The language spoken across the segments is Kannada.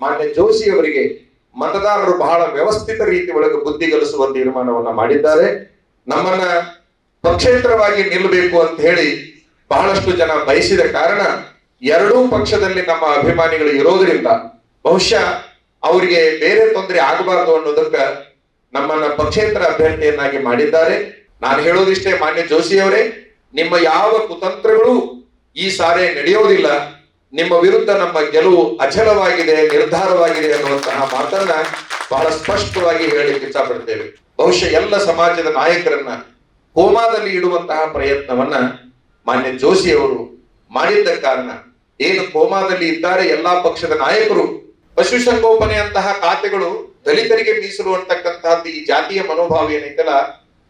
ಮಾನ್ಯ ಜೋಶಿ ಅವರಿಗೆ ಮತದಾರರು ಬಹಳ ವ್ಯವಸ್ಥಿತ ರೀತಿ ಒಳಗೆ ಬುದ್ಧಿ ಕಲಿಸುವ ತೀರ್ಮಾನವನ್ನ ಮಾಡಿದ್ದಾರೆ. ನಮ್ಮನ್ನ ಪಕ್ಷೇತರವಾಗಿ ನಿಲ್ಲಬೇಕು ಅಂತ ಹೇಳಿ ಬಹಳಷ್ಟು ಜನ ಬಯಸಿದ ಕಾರಣ ಎರಡೂ ಪಕ್ಷದಲ್ಲಿ ನಮ್ಮ ಅಭಿಮಾನಿಗಳು ಇರೋದ್ರಿಂದ ಬಹುಶಃ ಅವರಿಗೆ ಬೇರೆ ತೊಂದರೆ ಆಗಬಾರದು ಅನ್ನೋದಕ್ಕ ನಮ್ಮನ್ನ ಪಕ್ಷೇತರ ಅಭ್ಯರ್ಥಿಯನ್ನಾಗಿ ಮಾಡಿದ್ದಾರೆ. ನಾನು ಹೇಳೋದಿಷ್ಟೇ ಮಾನ್ಯ ಜೋಶಿ ಅವರೇ ನಿಮ್ಮ ಯಾವ ಕುತಂತ್ರಗಳು ಈ ಸಾರೆ ನಡೆಯೋದಿಲ್ಲ. ನಿಮ್ಮ ವಿರುದ್ಧ ನಮ್ಮ ಗೆಲುವು ಅಚಲವಾಗಿದೆ, ನಿರ್ಧಾರವಾಗಿದೆ ಅನ್ನುವಂತಹ ಮಾತನ್ನ ಬಹಳ ಸ್ಪಷ್ಟವಾಗಿ ಹೇಳಲಿಕ್ಕೆ ಇಷ್ಟಪಡ್ತೇವೆ ಬಹುಶಃ ಎಲ್ಲ ಸಮಾಜದ ನಾಯಕರನ್ನ ಕೋಮಾದಲ್ಲಿ ಇಡುವಂತಹ ಪ್ರಯತ್ನವನ್ನ ಮಾನ್ಯ ಜೋಶಿ ಅವರು ಮಾಡಿದ್ದ ಕಾರಣ, ಏನು ಕೋಮಾದಲ್ಲಿ ಇದ್ದಾರೆ ಎಲ್ಲಾ ಪಕ್ಷದ ನಾಯಕರು ಪಶುಸಂಗೋಪನೆಯಂತಹ ಖಾತೆಗಳು ದಲಿತರಿಗೆ ಮೀಸಲು ಅಂತಕ್ಕಂತಹದ್ದು ಈ ಜಾತಿಯ ಮನೋಭಾವ ಏನೈತಲ್ಲ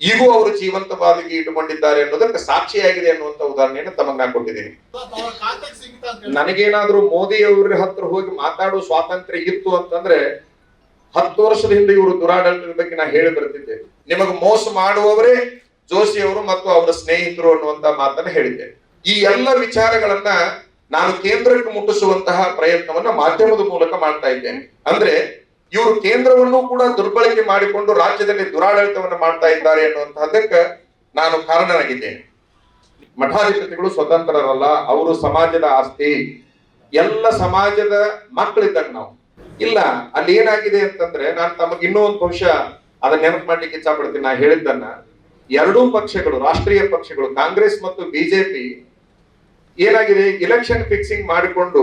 ಈಗೂ ಅವರು ಜೀವಂತವಾಗಿ ಇಟ್ಟುಕೊಂಡಿದ್ದಾರೆ ಅನ್ನೋದಕ್ಕೆ ಸಾಕ್ಷಿಯಾಗಿದೆ ಅನ್ನುವಂತ ಉದಾಹರಣೆಯನ್ನು ತಮಗೆ ನಾನು ಕೊಟ್ಟಿದ್ದೀನಿ. ನನಗೇನಾದ್ರೂ ಮೋದಿ ಅವ್ರ ಹತ್ರ ಹೋಗಿ ಮಾತಾಡುವ ಸ್ವಾತಂತ್ರ್ಯ ಇತ್ತು ಅಂತಂದ್ರೆ ಹತ್ತು ವರ್ಷದ ಹಿಂದೆ ಇವರು ದುರಾಡಳಿತದ ಬಗ್ಗೆ ನಾ ಹೇಳಿ ಬರ್ತಿದ್ದೆ. ನಿಮಗೆ ಮೋಸ ಮಾಡುವವರೇ ಜೋಶಿ ಅವರು ಮತ್ತು ಅವರ ಸ್ನೇಹಿತರು ಅನ್ನುವಂತ ಮಾತನ್ನ ಹೇಳಿದ್ದೆ. ಈ ಎಲ್ಲ ವಿಚಾರಗಳನ್ನ ನಾನು ಕೇಂದ್ರಕ್ಕೆ ಮುಟ್ಟಿಸುವಂತಹ ಪ್ರಯತ್ನವನ್ನ ಮಾಧ್ಯಮದ ಮೂಲಕ ಮಾಡ್ತಾ ಇದ್ದೇನೆ. ಅಂದ್ರೆ ಇವರು ಕೇಂದ್ರವನ್ನು ಕೂಡ ದುರ್ಬಳಕೆ ಮಾಡಿಕೊಂಡು ರಾಜ್ಯದಲ್ಲಿ ದುರಾಡಳಿತವನ್ನು ಮಾಡ್ತಾ ಇದ್ದಾರೆ ಅನ್ನುವಂತಹದಕ್ಕೆ ನಾನು ಕಾರಣನಾಗಿದ್ದೇನೆ. ಮಠಾಧಿಪತಿಗಳು ಸ್ವತಂತ್ರರಲ್ಲ, ಅವರು ಸಮಾಜದ ಆಸ್ತಿ. ಎಲ್ಲ ಸಮಾಜದ ಮಕ್ಕಳಿದ್ದಾಗ ನಾವು. ಇಲ್ಲ, ಅಲ್ಲಿ ಏನಾಗಿದೆ ಅಂತಂದ್ರೆ ನಾನು ತಮಗೆ ಇನ್ನೂ ಒಂದು ಬಹುಶಃ ಅದನ್ನ ನೆನಪು ಮಾಡ್ಲಿಕ್ಕೆ ಇಚ್ಛಾ ಪಡ್ತೀನಿ ನಾ ಹೇಳಿದ್ದನ್ನ ಎರಡೂ ಪಕ್ಷಗಳು, ರಾಷ್ಟ್ರೀಯ ಪಕ್ಷಗಳು, ಕಾಂಗ್ರೆಸ್ ಮತ್ತು ಬಿಜೆಪಿ ಏನಾಗಿದೆ? ಇಲೆಕ್ಷನ್ ಫಿಕ್ಸಿಂಗ್ ಮಾಡಿಕೊಂಡು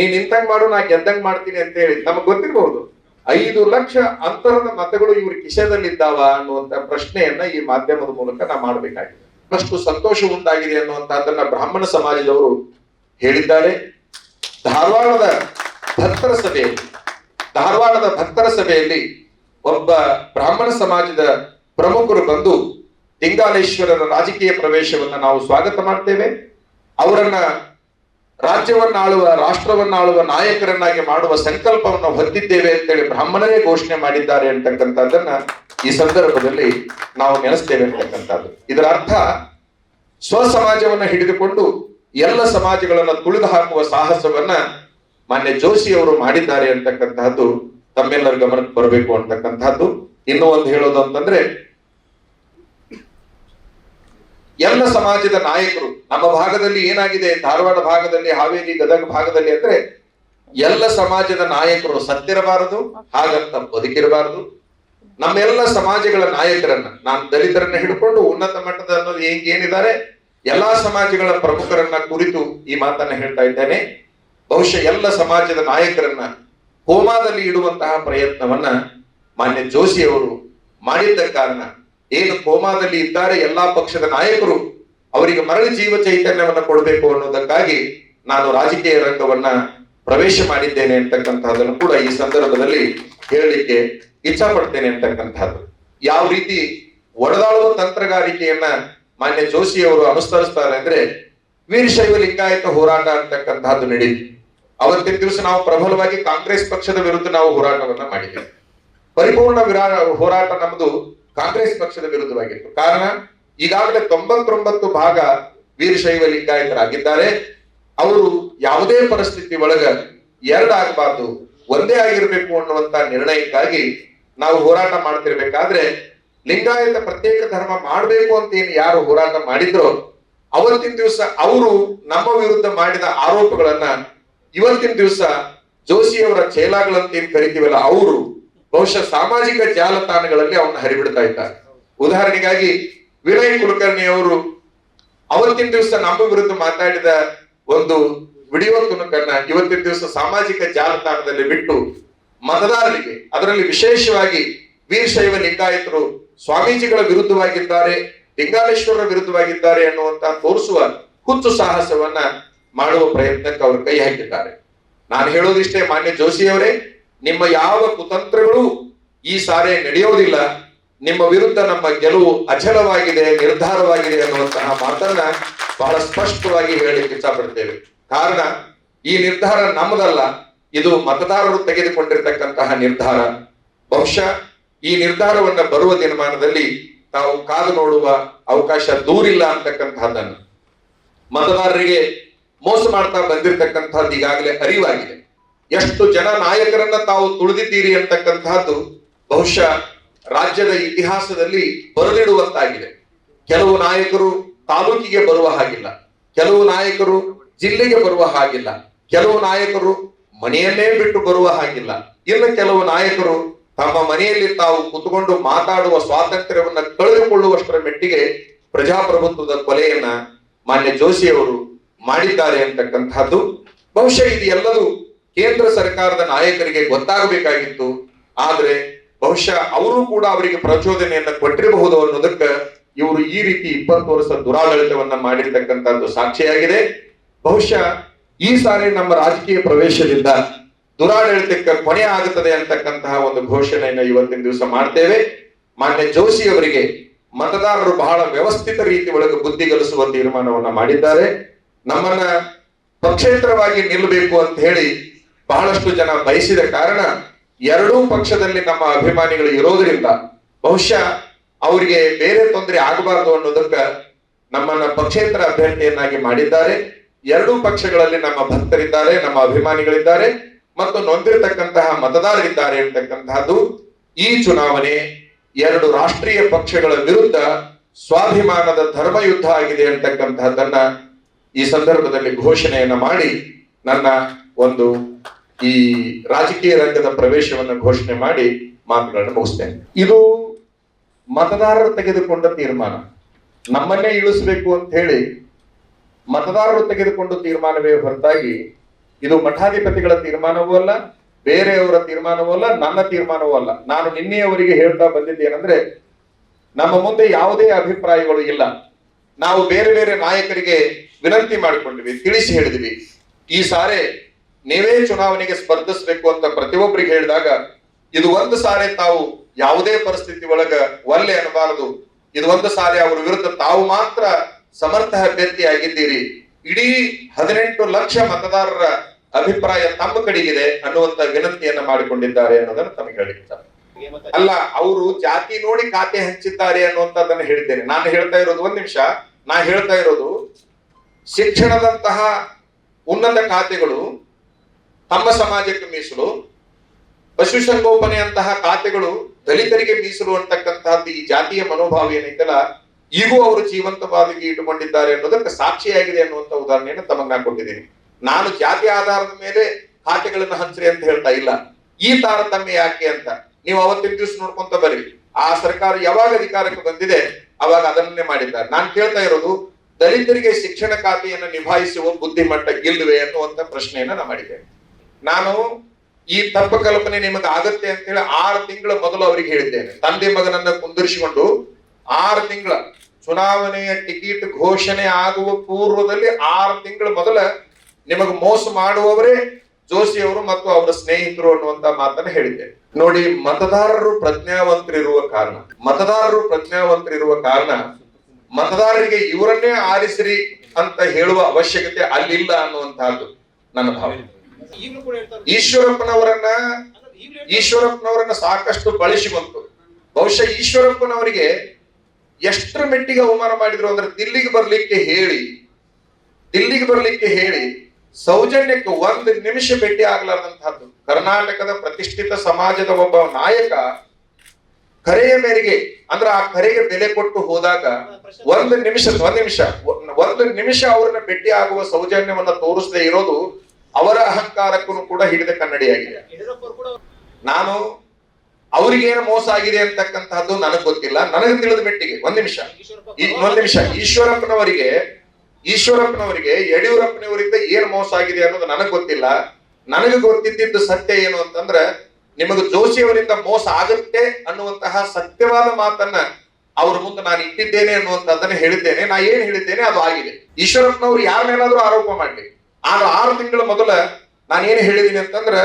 ನೀನ್ ನಿಂತಂಗ್ ಮಾಡು, ನಾ ಗೆದ್ದಂಗ್ ಮಾಡ್ತೀನಿ ಅಂತ ಹೇಳಿ. ನಮಗ್ ಗೊತ್ತಿರಬಹುದು ಐದು ಲಕ್ಷ ಅಂತರದ ಮತಗಳು ಇವ್ರ ಕಿಶೆದಲ್ಲಿದ್ದಾವ ಅನ್ನುವಂತ ಪ್ರಶ್ನೆಯನ್ನ ಈ ಮಾಧ್ಯಮದ ಮೂಲಕ ನಾ ಮಾಡ್ಬೇಕಾಗಿದೆ. ಅಷ್ಟು ಸಂತೋಷ ಉಂಟಾಗಿದೆ ಅನ್ನುವಂತಹದ್ದನ್ನ ಬ್ರಾಹ್ಮಣ ಸಮಾಜದವರು ಹೇಳಿದ್ದಾರೆ. ಧಾರವಾಡದ ಭಕ್ತರ ಸಭೆಯಲ್ಲಿ, ಧಾರವಾಡದ ಭಕ್ತರ ಸಭೆಯಲ್ಲಿ ಒಬ್ಬ ಬ್ರಾಹ್ಮಣ ಸಮಾಜದ ಪ್ರಮುಖರು ಬಂದು ಲಿಂಗಾಲೇಶ್ವರರ ರಾಜಕೀಯ ಪ್ರವೇಶವನ್ನು ನಾವು ಸ್ವಾಗತ ಮಾಡ್ತೇವೆ. ಅವರನ್ನ ರಾಜ್ಯವನ್ನಾಳುವ, ರಾಷ್ಟ್ರವನ್ನಾಳುವ ನಾಯಕರನ್ನಾಗಿ ಮಾಡುವ ಸಂಕಲ್ಪವನ್ನು ಹೊಂದಿದ್ದೇವೆ ಅಂತೇಳಿ ಬ್ರಾಹ್ಮಣರೇ ಘೋಷಣೆ ಮಾಡಿದ್ದಾರೆ ಅಂತಕ್ಕಂಥದ್ದನ್ನ ಈ ಸಂದರ್ಭದಲ್ಲಿ ನಾವು ನೆನೆಸ್ತೇವೆ ಅಂತಕ್ಕಂಥದ್ದು. ಇದರ ಅರ್ಥ, ಸ್ವಸಮಾಜವನ್ನ ಹಿಡಿದುಕೊಂಡು ಎಲ್ಲ ಸಮಾಜಗಳನ್ನ ತುಳಿದು ಹಾಕುವ ಸಾಹಸವನ್ನ ಮಾನ್ಯ ಜೋಶಿ ಅವರು ಮಾಡಿದ್ದಾರೆ ಅಂತಕ್ಕಂತಹದ್ದು ತಮ್ಮೆಲ್ಲರ ಗಮನಕ್ಕೆ ಬರಬೇಕು ಅಂತಕ್ಕಂತಹದ್ದು ಇನ್ನೂ ಒಂದು ಹೇಳೋದು ಅಂತಂದ್ರೆ ಎಲ್ಲ ಸಮಾಜದ ನಾಯಕರು ನಮ್ಮ ಭಾಗದಲ್ಲಿ ಏನಾಗಿದೆ? ಧಾರವಾಡ ಭಾಗದಲ್ಲಿ, ಹಾವೇರಿ ಗದಗ ಭಾಗದಲ್ಲಿ ಅಂದ್ರೆ ಎಲ್ಲ ಸಮಾಜದ ನಾಯಕರು ಸತ್ತಿರಬಾರದು, ಹಾಗಂತ ಬದುಕಿರಬಾರದು. ನಮ್ಮೆಲ್ಲ ಸಮಾಜಗಳ ನಾಯಕರನ್ನ, ನಾನು ದಲಿತರನ್ನ ಹಿಡ್ಕೊಂಡು ಉನ್ನತ ಮಟ್ಟದ ಅನ್ನೋದು ಹೆಂಗ್ ಏನಿದ್ದಾರೆ ಎಲ್ಲಾ ಸಮಾಜಗಳ ಪ್ರಮುಖರನ್ನ ಕುರಿತು ಈ ಮಾತನ್ನ ಹೇಳ್ತಾ ಇದ್ದೇನೆ. ಬಹುಶಃ ಎಲ್ಲ ಸಮಾಜದ ನಾಯಕರನ್ನ ಹೋಮಾದಲ್ಲಿ ಇಡುವಂತಹ ಪ್ರಯತ್ನವನ್ನ ಮಾನ್ಯ ಜೋಶಿಯವರು ಮಾಡಿದ್ದ ಕಾರಣ ಏನು ಕೋಮಾದಲ್ಲಿ ಇದ್ದಾರೆ ಎಲ್ಲಾ ಪಕ್ಷದ ನಾಯಕರು, ಅವರಿಗೆ ಮರಳಿ ಜೀವ ಚೈತನ್ಯವನ್ನ ಕೊಡಬೇಕು ಅನ್ನೋದಕ್ಕಾಗಿ ನಾನು ರಾಜಕೀಯ ರಂಗವನ್ನ ಪ್ರವೇಶ ಮಾಡಿದ್ದೇನೆ ಅಂತಕ್ಕಂತಹದನ್ನು ಕೂಡ ಈ ಸಂದರ್ಭದಲ್ಲಿ ಹೇಳಲಿಕ್ಕೆ ಇಚ್ಛಾ ಪಡ್ತೇನೆ ಅಂತಕ್ಕಂಥದ್ದು ಯಾವ ರೀತಿ ಒಡೆದಾಳುವ ತಂತ್ರಗಾರಿಕೆಯನ್ನ ಮಾನ್ಯ ಜೋಶಿ ಅವರು ಅನುಸರಿಸ್ತಾರೆ ಅಂದ್ರೆ ವೀರಶೈವ ಲಿಂಗಾಯತ ಹೋರಾಟ ಅಂತಕ್ಕಂತಹದ್ದು ನಡೀತು ಅವತ್ತಿನ ದಿವಸ ನಾವು ಪ್ರಬಲವಾಗಿ ಕಾಂಗ್ರೆಸ್ ಪಕ್ಷದ ವಿರುದ್ಧ ನಾವು ಹೋರಾಟವನ್ನ ಮಾಡಿದ್ದೇವೆ. ಪರಿಪೂರ್ಣ ವಿರಾ ಹೋರಾಟ ನಮ್ಮದು ಕಾಂಗ್ರೆಸ್ ಪಕ್ಷದ ವಿರುದ್ಧವಾಗಿತ್ತು. ಕಾರಣ, ಈಗಾಗಲೇ ತೊಂಬತ್ತೊಂಬತ್ತು ಭಾಗ ವೀರಶೈವ ಲಿಂಗಾಯತರಾಗಿದ್ದಾರೆ. ಅವರು ಯಾವುದೇ ಪರಿಸ್ಥಿತಿ ಒಳಗ ಎರಡಾಗಬಾರ್ದು, ಒಂದೇ ಆಗಿರಬೇಕು ಅನ್ನುವಂತ ನಿರ್ಣಯಕ್ಕಾಗಿ ನಾವು ಹೋರಾಟ ಮಾಡ್ತಿರ್ಬೇಕಾದ್ರೆ, ಲಿಂಗಾಯತ ಪ್ರತ್ಯೇಕ ಧರ್ಮ ಮಾಡಬೇಕು ಅಂತ ಏನು ಯಾರು ಹೋರಾಟ ಮಾಡಿದ್ರೋ, ಅವತ್ತಿನ ದಿವಸ ಅವರು ನಮ್ಮ ವಿರುದ್ಧ ಮಾಡಿದ ಆರೋಪಗಳನ್ನ ಇವತ್ತಿನ ದಿವಸ ಜೋಶಿಯವರ ಚೇಲಾಗಳಂತ ಏನ್ ಕರಿತೀವಲ್ಲ, ಅವರು ಬಹುಶಃ ಸಾಮಾಜಿಕ ಜಾಲತಾಣಗಳಲ್ಲಿ ಅವನ್ನ ಹರಿಬಿಡ್ತಾ ಇದ್ದಾರೆ. ಉದಾಹರಣೆಗಾಗಿ ವಿನಯ್ ಕುಲಕರ್ಣಿ ಅವರು ಅವತ್ತಿನ ದಿವಸ ನಮ್ಮ ವಿರುದ್ಧ ಮಾತಾಡಿದ ಒಂದು ವಿಡಿಯೋ ತುಣುಕನ್ನ ಇವತ್ತಿನ ದಿವಸ ಸಾಮಾಜಿಕ ಜಾಲತಾಣದಲ್ಲಿ ಬಿಟ್ಟು ಮತದಾರರಿಗೆ, ಅದರಲ್ಲಿ ವಿಶೇಷವಾಗಿ ವೀರಶೈವ ಲಿಂಗಾಯತರು ಸ್ವಾಮೀಜಿಗಳ ವಿರುದ್ಧವಾಗಿದ್ದಾರೆ, ಲಿಂಗಾಲೇಶ್ವರರ ವಿರುದ್ಧವಾಗಿದ್ದಾರೆ ಅನ್ನುವಂತ ತೋರಿಸುವ ಹುಚ್ಚು ಸಾಹಸವನ್ನ ಮಾಡುವ ಪ್ರಯತ್ನಕ್ಕೆ ಅವರು ಕೈ ಹಾಕಿದ್ದಾರೆ. ನಾನು ಹೇಳೋದಿಷ್ಟೇ, ಮಾನ್ಯ ಜೋಶಿ ಅವರೇ ನಿಮ್ಮ ಯಾವ ಕುತಂತ್ರಗಳು ಈ ಸಾರೆ ನಡೆಯೋದಿಲ್ಲ, ನಿಮ್ಮ ವಿರುದ್ಧ ನಮ್ಮ ಗೆಲುವು ಅಚಲವಾಗಿದೆ, ನಿರ್ಧಾರವಾಗಿದೆ ಅನ್ನುವಂತಹ ಮಾತನ್ನ ಬಹಳ ಸ್ಪಷ್ಟವಾಗಿ ಹೇಳಲಿಕ್ಕೆ ಇಷ್ಟಪಡ್ತೇವೆ ಕಾರಣ, ಈ ನಿರ್ಧಾರ ನಮ್ಮದಲ್ಲ, ಇದು ಮತದಾರರು ತೆಗೆದುಕೊಂಡಿರ್ತಕ್ಕಂತಹ ನಿರ್ಧಾರ. ಬಹುಶಃ ಈ ನಿರ್ಧಾರವನ್ನ ಬರುವ ದಿನಮಾನದಲ್ಲಿ ತಾವು ಕಾದು ನೋಡುವ ಅವಕಾಶ ದೂರಿಲ್ಲ ಅಂತಕ್ಕಂತಹದ್ದನ್ನು ಮತದಾರರಿಗೆ ಮೋಸ ಮಾಡ್ತಾ ಬಂದಿರತಕ್ಕಂಥದ್ದು ಈಗಾಗಲೇ ಅರಿವಾಗಿದೆ. ಎಷ್ಟು ಜನ ನಾಯಕರನ್ನ ತಾವು ತುಳಿದಿದ್ದೀರಿ ಅಂತಕ್ಕಂತಹದ್ದು ಬಹುಶಃ ರಾಜ್ಯದ ಇತಿಹಾಸದಲ್ಲಿ ಬರೆದಿಡುವಂತಾಗಿದೆ ಕೆಲವು ನಾಯಕರು ತಾಲೂಕಿಗೆ ಬರುವ ಹಾಗಿಲ್ಲ. ಕೆಲವು ನಾಯಕರು ಜಿಲ್ಲೆಗೆ ಬರುವ ಹಾಗಿಲ್ಲ. ಕೆಲವು ನಾಯಕರು ಮನೆಯನ್ನೇ ಬಿಟ್ಟು ಬರುವ ಹಾಗಿಲ್ಲ. ಇನ್ನು ಕೆಲವು ನಾಯಕರು ತಮ್ಮ ಮನೆಯಲ್ಲಿ ತಾವು ಕುತ್ಕೊಂಡು ಮಾತಾಡುವ ಸ್ವಾತಂತ್ರ್ಯವನ್ನ ಕಳೆದುಕೊಳ್ಳುವಷ್ಟರ ಮೆಟ್ಟಿಗೆ ಪ್ರಜಾಪ್ರಭುತ್ವದ ಕೊಲೆಯನ್ನ ಮಾನ್ಯ ಜೋಶಿಯವರು ಮಾಡಿದ್ದಾರೆ ಅಂತಕ್ಕಂತಹದ್ದು. ಬಹುಶಃ ಇದು ಎಲ್ಲವೂ ಕೇಂದ್ರ ಸರ್ಕಾರದ ನಾಯಕರಿಗೆ ಗೊತ್ತಾಗಬೇಕಾಗಿತ್ತು. ಆದ್ರೆ ಬಹುಶಃ ಅವರು ಕೂಡ ಅವರಿಗೆ ಪ್ರಚೋದನೆಯನ್ನ ಕೊಟ್ಟಿರಬಹುದು ಅನ್ನೋದಕ್ಕೆ ಇವರು ಈ ರೀತಿ ಇಪ್ಪತ್ತು ವರ್ಷ ದುರಾಡಳಿತವನ್ನ ಮಾಡಿರ್ತಕ್ಕಂಥದ್ದು ಸಾಕ್ಷಿಯಾಗಿದೆ. ಬಹುಶಃ ಈ ಸಾರಿ ನಮ್ಮ ರಾಜಕೀಯ ಪ್ರವೇಶದಿಂದ ದುರಾಡಳಿತಕ್ಕೆ ಕೊನೆ ಆಗುತ್ತದೆ ಅಂತಕ್ಕಂತಹ ಒಂದು ಘೋಷಣೆಯನ್ನು ಇವತ್ತಿನ ದಿವಸ ಮಾಡ್ತೇವೆ. ಮಾನ್ಯ ಜೋಶಿ ಅವರಿಗೆ ಮತದಾರರು ಬಹಳ ವ್ಯವಸ್ಥಿತ ರೀತಿ ಒಳಗೆ ಬುದ್ಧಿಗಲಿಸುವ ತೀರ್ಮಾನವನ್ನ ಮಾಡಿದ್ದಾರೆ. ನಮ್ಮನ್ನ ಪಕ್ಷೇತರವಾಗಿ ನಿಲ್ಲಬೇಕು ಅಂತ ಹೇಳಿ ಬಹಳಷ್ಟು ಜನ ಬಯಸಿದ ಕಾರಣ ಎರಡೂ ಪಕ್ಷದಲ್ಲಿ ನಮ್ಮ ಅಭಿಮಾನಿಗಳು ಇರೋದ್ರಿಂದ ಬಹುಶಃ ಅವರಿಗೆ ಬೇರೆ ತೊಂದರೆ ಆಗಬಾರದು ಅನ್ನೋದಕ್ಕ ನಮ್ಮನ್ನ ಪಕ್ಷೇತರ ಅಭ್ಯರ್ಥಿಯನ್ನಾಗಿ ಮಾಡಿದ್ದಾರೆ. ಎರಡೂ ಪಕ್ಷಗಳಲ್ಲಿ ನಮ್ಮ ಭಕ್ತರಿದ್ದಾರೆ, ನಮ್ಮ ಅಭಿಮಾನಿಗಳಿದ್ದಾರೆ ಮತ್ತು ನೊಂದಿರತಕ್ಕಂತಹ ಮತದಾರರಿದ್ದಾರೆ ಅಂತಕ್ಕಂತಹದ್ದು ಈ ಚುನಾವಣೆ ಎರಡು ರಾಷ್ಟ್ರೀಯ ಪಕ್ಷಗಳ ವಿರುದ್ಧ ಸ್ವಾಭಿಮಾನದ ಧರ್ಮಯುದ್ಧ ಆಗಿದೆ ಅಂತಕ್ಕಂತಹದ್ದನ್ನ ಈ ಸಂದರ್ಭದಲ್ಲಿ ಘೋಷಣೆಯನ್ನ ಮಾಡಿ ನನ್ನ ಒಂದು ಈ ರಾಜಕೀಯ ರಂಗದ ಪ್ರವೇಶವನ್ನು ಘೋಷಣೆ ಮಾಡಿ ಮಾತುಗಳನ್ನು ಮುಗಿಸ್ತೇನೆ. ಇದು ಮತದಾರರು ತೆಗೆದುಕೊಂಡ ತೀರ್ಮಾನ. ನಮ್ಮನ್ನೇ ಇಳಿಸಬೇಕು ಅಂತ ಹೇಳಿ ಮತದಾರರು ತೆಗೆದುಕೊಂಡ ತೀರ್ಮಾನವೇ ಹೊರತಾಗಿ ಇದು ಮಠಾಧಿಪತಿಗಳ ತೀರ್ಮಾನವೂ ಅಲ್ಲ, ಬೇರೆಯವರ ತೀರ್ಮಾನವೂ ಅಲ್ಲ, ನನ್ನ ತೀರ್ಮಾನವೂ ಅಲ್ಲ. ನಾನು ನಿನ್ನೆಯವರಿಗೆ ಹೇಳ್ತಾ ಬಂದಿದ್ದೇನೆಂದ್ರೆ ನಮ್ಮ ಮುಂದೆ ಯಾವುದೇ ಅಭಿಪ್ರಾಯಗಳು ಇಲ್ಲ. ನಾವು ಬೇರೆ ಬೇರೆ ನಾಯಕರಿಗೆ ವಿನಂತಿ ಮಾಡಿಕೊಂಡಿವಿ ತಿಳಿಸಿ ಹೇಳಿದ್ವಿ. ಈ ಸಾರೆ ನೀವೇ ಚುನಾವಣೆಗೆ ಸ್ಪರ್ಧಿಸಬೇಕು ಅಂತ ಪ್ರತಿಯೊಬ್ಬರಿಗೆ ಹೇಳಿದಾಗ, ಇದು ಒಂದು ಸಾರಿ ತಾವು ಯಾವುದೇ ಪರಿಸ್ಥಿತಿ ಒಳಗ ಒಲ್ಲೆ ಅನ್ನಬಾರದು. ಇದು ಒಂದು ಸಾರಿ ಅವರ ವಿರುದ್ಧ ತಾವು ಮಾತ್ರ ಸಮರ್ಥ ಅಭ್ಯರ್ಥಿ ಆಗಿದ್ದೀರಿ ಇಡೀ ಹದಿನೆಂಟು ಲಕ್ಷ ಮತದಾರರ ಅಭಿಪ್ರಾಯ ತಮ್ಮ ಕಡೆಗಿದೆ ಅನ್ನುವಂತ ವಿನಂತಿಯನ್ನ ಮಾಡಿಕೊಂಡಿದ್ದಾರೆ ಅನ್ನೋದನ್ನ ತಮಗೆ ಹೇಳಿದ್ದಾರೆ ಅಲ್ಲ, ಅವರು ಜಾತಿ ನೋಡಿ ಖಾತೆ ಹಂಚಿದ್ದಾರೆ ಅನ್ನುವಂಥದ್ದನ್ನ ಹೇಳಿದ್ದೇನೆ. ನಾನು ಹೇಳ್ತಾ ಇರೋದು ಒಂದ್ ನಿಮಿಷ. ನಾ ಹೇಳ್ತಾ ಇರೋದು, ಶಿಕ್ಷಣದಂತಹ ಉನ್ನತ ಖಾತೆಗಳು ತಮ್ಮ ಸಮಾಜಕ್ಕೆ ಮೀಸಲು, ಪಶುಸಂಗೋಪನೆಯಂತಹ ಖಾತೆಗಳು ದಲಿತರಿಗೆ ಮೀಸಲು ಅಂತಕ್ಕಂತಹದ್ದು ಈ ಜಾತಿಯ ಮನೋಭಾವ ಏನೈತಲ್ಲ, ಈಗೂ ಅವರು ಜೀವಂತವಾಗಿ ಇಟ್ಟುಕೊಂಡಿದ್ದಾರೆ ಅನ್ನೋದಕ್ಕೆ ಸಾಕ್ಷಿಯಾಗಿದೆ ಅನ್ನುವಂತ ಉದಾಹರಣೆಯನ್ನು ತಮಗೆ ನಾನು ಕೊಟ್ಟಿದ್ದೀನಿ. ನಾನು ಜಾತಿ ಆಧಾರದ ಮೇಲೆ ಖಾತೆಗಳನ್ನು ಹಂಚ್ರಿ ಅಂತ ಹೇಳ್ತಾ ಇಲ್ಲ. ಈ ತಾರತಮ್ಯ ಯಾಕೆ ಅಂತ. ನೀವು ಅವತ್ತಿನ ದಿವಸ ನೋಡ್ಕೊಂತ ಬರ್ರಿ. ಆ ಸರ್ಕಾರ ಯಾವಾಗ ಅಧಿಕಾರಕ್ಕೆ ಬಂದಿದೆ, ಅವಾಗ ಅದನ್ನೇ ಮಾಡಿದ್ದಾರೆ. ನಾನು ಕೇಳ್ತಾ ಇರೋದು, ದಲಿತರಿಗೆ ಶಿಕ್ಷಣ ಖಾತೆಯನ್ನು ನಿಭಾಯಿಸುವ ಬುದ್ಧಿಮಟ್ಟ ಇಲ್ಲವೇ ಅನ್ನುವಂತ ಪ್ರಶ್ನೆಯನ್ನ ನಾ ಮಾಡಿದ್ದೇನೆ. ನಾನು ಈ ತಪ್ಪು ಕಲ್ಪನೆ ನಿಮಗೆ ಆಗತ್ತೆ ಅಂತ ಹೇಳಿ ಆರು ತಿಂಗಳ ಮೊದಲು ಅವರಿಗೆ ಹೇಳಿದ್ದೇನೆ. ತಂದೆ ಮಗನನ್ನ ಕುಂದಿರಿಸಿಕೊಂಡು ಆರು ತಿಂಗಳ ಚುನಾವಣೆಯ ಟಿಕೆಟ್ ಘೋಷಣೆ ಆಗುವ ಪೂರ್ವದಲ್ಲಿ ಆರು ತಿಂಗಳ ಮೊದಲ ನಿಮಗೆ ಮೋಸ ಮಾಡುವವರೇ ಜೋಶಿಯವರು ಮತ್ತು ಅವರ ಸ್ನೇಹಿತರು ಅನ್ನುವಂತ ಮಾತನ್ನ ಹೇಳಿದ್ದೆ. ನೋಡಿ, ಮತದಾರರು ಪ್ರಜ್ಞಾವಂತರಿರುವ ಕಾರಣ. ಮತದಾರರು ಪ್ರಜ್ಞಾವಂತರಿರುವ ಕಾರಣ ಮತದಾರರಿಗೆ ಇವರನ್ನೇ ಆರಿಸಿರಿ ಅಂತ ಹೇಳುವ ಅವಶ್ಯಕತೆ ಅಲ್ಲಿಲ್ಲ ಅನ್ನುವಂತಹದ್ದು ನನ್ನ ಭಾವನೆ. ಈಶ್ವರಪ್ಪನವರನ್ನ. ಈಶ್ವರಪ್ಪನವರನ್ನ ಸಾಕಷ್ಟು ಬಳಸಿ ಬಂತು ಬಹುಶಃ ಈಶ್ವರಪ್ಪನವರಿಗೆ ಎಷ್ಟರ ಮೆಟ್ಟಿಗೆ ಅವಮಾನ ಮಾಡಿದ್ರು ಅಂದ್ರೆ ದಿಲ್ಲಿಗೆ ಬರ್ಲಿಕ್ಕೆ ಹೇಳಿ ದಿಲ್ಲಿಗೆ ಬರ್ಲಿಕ್ಕೆ ಹೇಳಿ ಸೌಜನ್ಯಕ್ಕೆ ಒಂದು ನಿಮಿಷ ಭೇಟಿ ಆಗ್ಲಾರ್ದಂತಹದ್ದು ಕರ್ನಾಟಕದ ಪ್ರತಿಷ್ಠಿತ ಸಮಾಜದ ಒಬ್ಬ ನಾಯಕ ಕರೆಯ ಮೇರೆಗೆ ಅಂದ್ರೆ ಆ ಕರೆಗೆ ಬೆಲೆ ಕೊಟ್ಟು ಹೋದಾಗ ಒಂದು ನಿಮಿಷ ಒಂದ್ ನಿಮಿಷ ಒಂದು ನಿಮಿಷ ಅವ್ರನ್ನ ಭೇಟಿ ಆಗುವ ಸೌಜನ್ಯವನ್ನ ತೋರಿಸದೆ ಇರೋದು ಅವರ ಅಹಂಕಾರಕ್ಕೂ ಕೂಡ ಹಿಡಿದ ಕನ್ನಡಿಯಾಗಿದೆ. ನಾನು ಅವ್ರಿಗೇನು ಮೋಸ ಆಗಿದೆ ಅಂತಕ್ಕಂತಹದ್ದು ನನಗ್ ಗೊತ್ತಿಲ್ಲ. ನನಗೆ ತಿಳಿದ ಮೆಟ್ಟಿಗೆ, ಒಂದ್ ನಿಮಿಷ. ಒಂದ್ ನಿಮಿಷ. ಈಶ್ವರಪ್ಪನವರಿಗೆ ಈಶ್ವರಪ್ಪನವರಿಗೆ, ಯಡಿಯೂರಪ್ಪನವರಿಂದ ಏನ್ ಮೋಸ ಆಗಿದೆ ಅನ್ನೋದು ನನಗ್ ಗೊತ್ತಿಲ್ಲ. ನನಗೆ ಗೊತ್ತಿದ್ದಿದ್ದು ಸತ್ಯ ಏನು ಅಂತಂದ್ರೆ, ನಿಮಗೆ ಜೋಶಿಯವರಿಂದ ಮೋಸ ಆಗುತ್ತೆ ಅನ್ನುವಂತಹ ಸತ್ಯವಾದ ಮಾತನ್ನ ಅವ್ರ ಮುಂದೆ ನಾನು ಇಟ್ಟಿದ್ದೇನೆ ಅನ್ನುವಂಥದ್ದನ್ನ ಹೇಳಿದ್ದೇನೆ. ನಾ ಏನ್ ಹೇಳಿದ್ದೇನೆ ಅದು ಆಗಿದೆ. ಈಶ್ವರಪ್ಪನವ್ರು ಯಾರನ್ನೇನಾದ್ರೂ ಆರೋಪ ಮಾಡ್ಲಿ. ಆದ್ರೆ ಆರು ತಿಂಗಳ ಮೊದಲ ನಾನು ಏನು ಹೇಳಿದೀನಿ ಅಂತಂದ್ರೆ,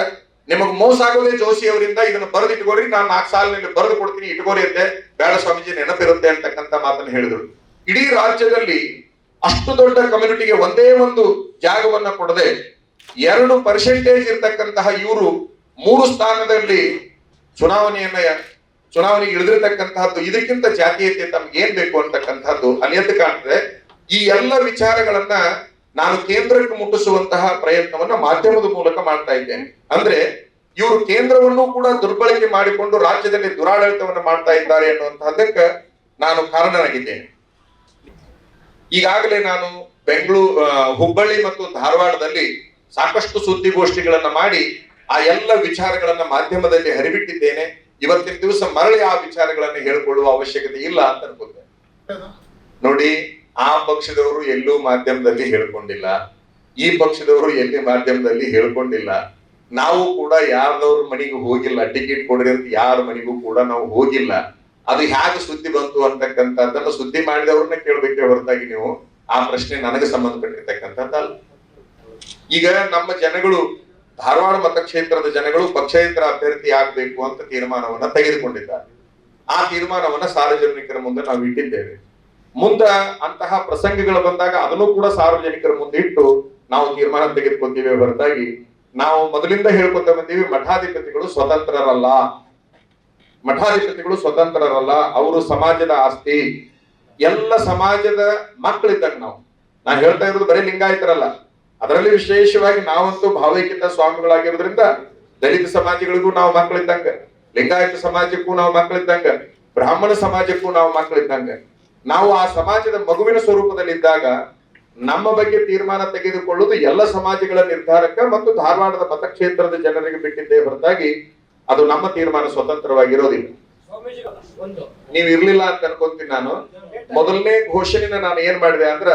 ನಿಮಗ್ ಮೋಸ ಆಗೋದೇ ಜೋಶಿ ಅವರಿಂದ, ಇದನ್ನ ಬರೆದು ಇಟ್ಕೋರಿ ನಾನು ನಾಲ್ಕು ಸಾಲಿನಲ್ಲಿ ಬರೆದು ಕೊಡ್ತೀನಿ ಇಟ್ಕೋರಿ ಅಂತೆ. ಬೇಡ ಸ್ವಾಮೀಜಿ, ನೆನಪಿರುತ್ತೆ ಅಂತಕ್ಕಂತ ಮಾತನ್ನು ಹೇಳಿದ್ರು. ಇಡೀ ರಾಜ್ಯದಲ್ಲಿ ಅಷ್ಟು ದೊಡ್ಡ ಕಮ್ಯುನಿಟಿಗೆ ಒಂದೇ ಒಂದು ಜಾಗವನ್ನ ಕೊಡದೆ, ಎರಡು ಪರ್ಸೆಂಟೇಜ್ ಇರತಕ್ಕಂತಹ ಇವರು ಮೂರು ಸ್ಥಾನದಲ್ಲಿ ಚುನಾವಣೆಯನ್ನ, ಚುನಾವಣೆಗೆ ಇಳಿದಿರ್ತಕ್ಕಂತಹದ್ದು, ಇದಕ್ಕಿಂತ ಜಾತೀಯತೆ ತಮ್ಗೆ ಏನ್ ಬೇಕು ಅಂತಕ್ಕಂಥದ್ದು ಅಲ್ಲಿ ಎದ್ದು ಕಾಣ್ತದೆ. ಈ ಎಲ್ಲ ವಿಚಾರಗಳನ್ನ ನಾನು ಕೇಂದ್ರಕ್ಕೆ ಮುಟ್ಟಿಸುವಂತಹ ಪ್ರಯತ್ನವನ್ನ ಮಾಧ್ಯಮದ ಮೂಲಕ ಮಾಡ್ತಾ ಇದ್ದೇನೆ. ಅಂದ್ರೆ ಇವರು ಕೇಂದ್ರವನ್ನು ಕೂಡ ದುರ್ಬಳಕೆ ಮಾಡಿಕೊಂಡು ರಾಜ್ಯದಲ್ಲಿ ದುರಾಡಳಿತವನ್ನು ಮಾಡ್ತಾ ಇದ್ದಾರೆ ಅನ್ನುವಂತಹದ್ದಕ್ಕೆ ನಾನು ಕಾರಣನಾಗಿದ್ದೇನೆ. ಈಗಾಗಲೇ ನಾನು ಬೆಂಗಳೂರು ಹುಬ್ಬಳ್ಳಿ ಮತ್ತು ಧಾರವಾಡದಲ್ಲಿ ಸಾಕಷ್ಟು ಸುದ್ದಿಗೋಷ್ಠಿಗಳನ್ನ ಮಾಡಿ ಆ ಎಲ್ಲ ವಿಚಾರಗಳನ್ನ ಮಾಧ್ಯಮದಲ್ಲಿ ಹರಿಬಿಟ್ಟಿದ್ದೇನೆ. ಇವತ್ತಿನ ದಿವಸ ಮರಳಿ ಆ ವಿಚಾರಗಳನ್ನ ಹೇಳ್ಕೊಳ್ಳುವ ಅವಶ್ಯಕತೆ ಇಲ್ಲ ಅಂತ ಅನ್ಕೋತೇನೆ ನೋಡಿ ಆ ಪಕ್ಷದವರು ಎಲ್ಲೂ ಮಾಧ್ಯಮದಲ್ಲಿ ಹೇಳ್ಕೊಂಡಿಲ್ಲ. ಈ ಪಕ್ಷದವರು ಎಲ್ಲಿ ಮಾಧ್ಯಮದಲ್ಲಿ ಹೇಳ್ಕೊಂಡಿಲ್ಲ. ನಾವು ಕೂಡ ಯಾರ್ದವ್ರ ಮನೆಗೂ ಹೋಗಿಲ್ಲ. ಟಿಕೆಟ್ ಕೊಡ್ರಿ ಅಂತ ಯಾರ ಮನೆಗೂ ಕೂಡ ನಾವು ಹೋಗಿಲ್ಲ. ಅದು ಹೇಗೆ ಸುದ್ದಿ ಬಂತು ಅಂತಕ್ಕಂಥದ್ದನ್ನ ಸುದ್ದಿ ಮಾಡಿದವ್ರನ್ನ ಕೇಳ್ಬೇಕೆ ಹೊರತಾಗಿ ನೀವು. ಆ ಪ್ರಶ್ನೆ ನನಗೆ ಸಂಬಂಧಪಟ್ಟಿರ್ತಕ್ಕಂಥದ್ದಲ್ಲ. ಈಗ ನಮ್ಮ ಜನಗಳು, ಧಾರವಾಡ ಮತಕ್ಷೇತ್ರದ ಜನಗಳು ಪಕ್ಷೇತರ ಅಭ್ಯರ್ಥಿ ಆಗ್ಬೇಕು ಅಂತ ತೀರ್ಮಾನವನ್ನ ತೆಗೆದುಕೊಂಡಿದ್ದಾರೆ. ಆ ತೀರ್ಮಾನವನ್ನ ಸಾರ್ವಜನಿಕರ ಮುಂದೆ ನಾವು ಇಟ್ಟಿದ್ದೇವೆ. ಮುಂದ ಅಂತಹ ಪ್ರಸಂಗಗಳು ಬಂದಾಗ ಅದನ್ನು ಕೂಡ ಸಾರ್ವಜನಿಕರ ಮುಂದೆ ಇಟ್ಟು ನಾವು ತೀರ್ಮಾನ ತೆಗೆದುಕೊಂತೀವಿ ಹೊರತಾಗಿ. ನಾವು ಮೊದಲಿಂದ ಹೇಳ್ಕೊಂತ ಬಂದೀವಿ, ಮಠಾಧಿಪತಿಗಳು ಸ್ವತಂತ್ರರಲ್ಲ. ಮಠಾಧಿಪತಿಗಳು ಸ್ವತಂತ್ರರಲ್ಲ, ಅವರು ಸಮಾಜದ ಆಸ್ತಿ. ಎಲ್ಲ ಸಮಾಜದ ಮಕ್ಕಳಿದ್ದಾಗ ನಾವು. ನಾನು ಹೇಳ್ತಾ ಇರೋದು ಬರೀ ಲಿಂಗಾಯತರಲ್ಲ. ಅದರಲ್ಲಿ ವಿಶೇಷವಾಗಿ ನಾವಂತೂ ಭಾವೈಕ್ಯತ ಸ್ವಾಮಿಗಳಾಗಿರೋದ್ರಿಂದ ದಲಿತ ಸಮಾಜಗಳಿಗೂ ನಾವು ಮಕ್ಕಳಿದ್ದಂಗ, ಲಿಂಗಾಯತ ಸಮಾಜಕ್ಕೂ ನಾವು ಮಕ್ಕಳಿದ್ದಂಗ, ಬ್ರಾಹ್ಮಣ ಸಮಾಜಕ್ಕೂ ನಾವು ಮಕ್ಕಳಿದ್ದಂಗ. ನಾವು ಆ ಸಮಾಜದ ಮಗುವಿನ ಸ್ವರೂಪದಲ್ಲಿದ್ದಾಗ ನಮ್ಮ ಬಗ್ಗೆ ತೀರ್ಮಾನ ತೆಗೆದುಕೊಳ್ಳುವುದು ಎಲ್ಲ ಸಮಾಜಗಳ ನಿರ್ಧಾರಕ್ಕ ಮತ್ತು ಧಾರವಾಡದ ಮತಕ್ಷೇತ್ರದ ಜನರಿಗೆ ಬಿಟ್ಟಿದ್ದೇ ಹೊರತಾಗಿ ಅದು ನಮ್ಮ ತೀರ್ಮಾನ ಸ್ವತಂತ್ರವಾಗಿರೋದಿಲ್ಲ. ನೀವು ಇರ್ಲಿಲ್ಲ ಅಂತ ಅನ್ಕೊಂತೀನಿ ನಾನು. ಮೊದಲನೇ ಘೋಷಣೆನ ನಾನು ಏನ್ ಮಾಡಿದೆ ಅಂದ್ರ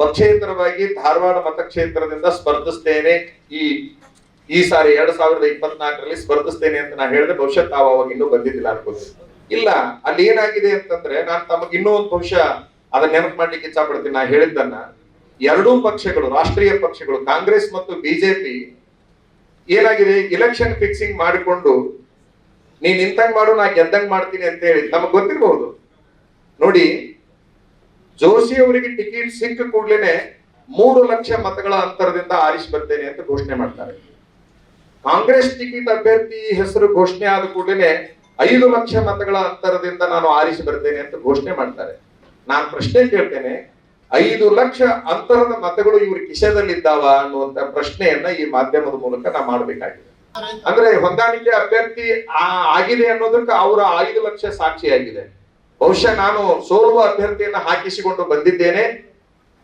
ಪಕ್ಷೇತರವಾಗಿ ಧಾರವಾಡ ಮತಕ್ಷೇತ್ರದಿಂದ ಸ್ಪರ್ಧಿಸ್ತೇನೆ ಈ ಈ ಸಾರಿ ಎರಡ್ ಸಾವಿರದ ಇಪ್ಪತ್ನಾಲ್ಕರಲ್ಲಿ ಸ್ಪರ್ಧಿಸ್ತೇನೆ ಅಂತ ನಾನು ಹೇಳಿದ್ರೆ ಬಹುಶಃ ತಾವು ಅವಾಗ ಇನ್ನೂ ಬಂದಿದ್ದಿಲ್ಲ ಅನ್ಕೋತೀನಿ. ಇಲ್ಲ, ಅಲ್ಲಿ ಏನಾಗಿದೆ ಅಂತಂದ್ರೆ ನಾನು ತಮಗೆ ಇನ್ನೂ ಒಂದು ಬಹುಶಃ ಅದನ್ನ ನೆನಪು ಮಾಡ್ಲಿಕ್ಕೆ ಇಚ್ಛಾ ಪಡ್ತೀನಿ ನಾ ಹೇಳಿದ್ದನ್ನ ಎರಡೂ ಪಕ್ಷಗಳು, ರಾಷ್ಟ್ರೀಯ ಪಕ್ಷಗಳು, ಕಾಂಗ್ರೆಸ್ ಮತ್ತು ಬಿಜೆಪಿ ಏನಾಗಿದೆ? ಇಲೆಕ್ಷನ್ ಫಿಕ್ಸಿಂಗ್ ಮಾಡಿಕೊಂಡು ನೀನ್ ನಿಂತಂಗ್ ಮಾಡು, ನಾ ಗೆದ್ದಂಗ್ ಮಾಡ್ತೀನಿ ಅಂತ ಹೇಳಿ. ನಮಗ್ ಗೊತ್ತಿರಬಹುದು. ನೋಡಿ, ಜೋಶಿ ಅವರಿಗೆ ಟಿಕೆಟ್ ಸಿಕ್ಕ ಕೂಡ್ಲೇನೆ ಮೂರು ಲಕ್ಷ ಮತಗಳ ಅಂತರದಿಂದ ಆರಿಸಿ ಬರ್ತೇನೆ ಅಂತ ಘೋಷಣೆ ಮಾಡ್ತಾರೆ. ಕಾಂಗ್ರೆಸ್ ಟಿಕೆಟ್ ಅಭ್ಯರ್ಥಿ ಹೆಸರು ಘೋಷಣೆ ಆದ ಕೂಡಲೇ ಐದು ಲಕ್ಷ ಮತಗಳ ಅಂತರದಿಂದ ನಾನು ಆರಿಸಿ ಬರ್ತೇನೆ ಅಂತ ಘೋಷಣೆ ಮಾಡ್ತಾರೆ. ನಾನು ಪ್ರಶ್ನೆ ಕೇಳ್ತೇನೆ, ಐದು ಲಕ್ಷ ಅಂತರದ ಮತಗಳು ಇವ್ರ ಕಿಶದಲ್ಲಿದ್ದಾವ ಅನ್ನುವಂತ ಪ್ರಶ್ನೆಯನ್ನ ಈ ಮಾಧ್ಯಮದ ಮೂಲಕ ನಾ ಮಾಡಬೇಕಾಗಿದೆ. ಅಂದ್ರೆ ಹೊಂದಾಣಿಕೆ ಅಭ್ಯರ್ಥಿ ಆಗಿದೆ ಅನ್ನೋದಕ್ಕೆ ಅವರ ಐದು ಲಕ್ಷ ಸಾಕ್ಷಿಯಾಗಿದೆ. ಬಹುಶಃ ನಾನು ಸೋಲುವ ಅಭ್ಯರ್ಥಿಯನ್ನ ಹಾಕಿಸಿಕೊಂಡು ಬಂದಿದ್ದೇನೆ.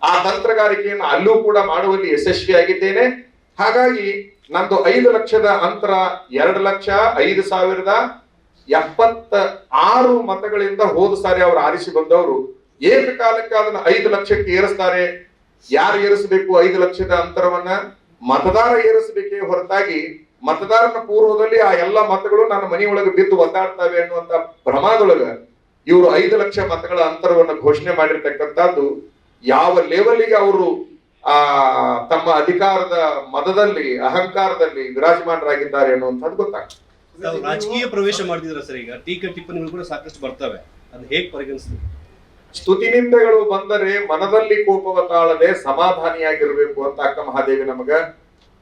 ಆ ತಂತ್ರಗಾರಿಕೆಯನ್ನು ಅಲ್ಲೂ ಕೂಡ ಮಾಡುವಲ್ಲಿ ಯಶಸ್ವಿಯಾಗಿದ್ದೇನೆ. ಹಾಗಾಗಿ ನಂದು ಐದು ಲಕ್ಷದ ಅಂತರ ಎರಡು ಲಕ್ಷ, ಐದು ಸಾವಿರದ ಎಪ್ಪತ್ತ ಆರು ಮತಗಳಿಂದ ಹೋದ ಸಾರಿ ಅವರು ಆರಿಸಿ ಬಂದವರು. ಏಕಕಾಲಕ್ಕೆ ಅದನ್ನ ಐದು ಲಕ್ಷಕ್ಕೆ ಏರಿಸ್ತಾರೆ. ಯಾರು ಏರಿಸಬೇಕು ಐದು ಲಕ್ಷದ ಅಂತರವನ್ನ? ಮತದಾರ ಏರಿಸಬೇಕೇ ಹೊರತಾಗಿ ಮತದಾರನ ಪೂರ್ವದಲ್ಲಿ ಆ ಎಲ್ಲ ಮತಗಳು ನನ್ನ ಮನೆಯೊಳಗೆ ಬಿದ್ದು ಒದ್ದಾಡ್ತವೆ ಅನ್ನುವಂತ ಭ್ರಮದೊಳಗ ಇವರು ಐದು ಲಕ್ಷ ಮತಗಳ ಅಂತರವನ್ನು ಘೋಷಣೆ ಮಾಡಿರ್ತಕ್ಕಂಥದ್ದು ಯಾವ ಲೆವೆಲ್ಗೆ ಅವರು, ಆ, ತಮ್ಮ ಅಧಿಕಾರದ ಮತದಲ್ಲಿ, ಅಹಂಕಾರದಲ್ಲಿ ವಿರಾಜಮಾನರಾಗಿದ್ದಾರೆ ಅನ್ನುವಂಥದ್ದು ಗೊತ್ತಾಗ್ತದೆ. ರಾಜಕೀಯ ಪ್ರವೇಶ ಮಾಡಿದ್ರ ಸರ್ ಈಗ? ಟೀಕೆ ಟಿಪ್ಪಣಿಗಳು ಕೂಡ ಸಾಕಷ್ಟು ಬರ್ತವೆ. ಅದು ಹೇಗೆ ಸ್ತುತಿ ನಿಂದೆಗಳು ಬಂದರೆ ಮನದಲ್ಲಿ ಕೋಪವ ತಾಳದೆ ಸಮಾಧಾನಿಯಾಗಿರಬೇಕು ಅಂತ ಅಕ್ಕ ಮಹಾದೇವಿ ನಮಗ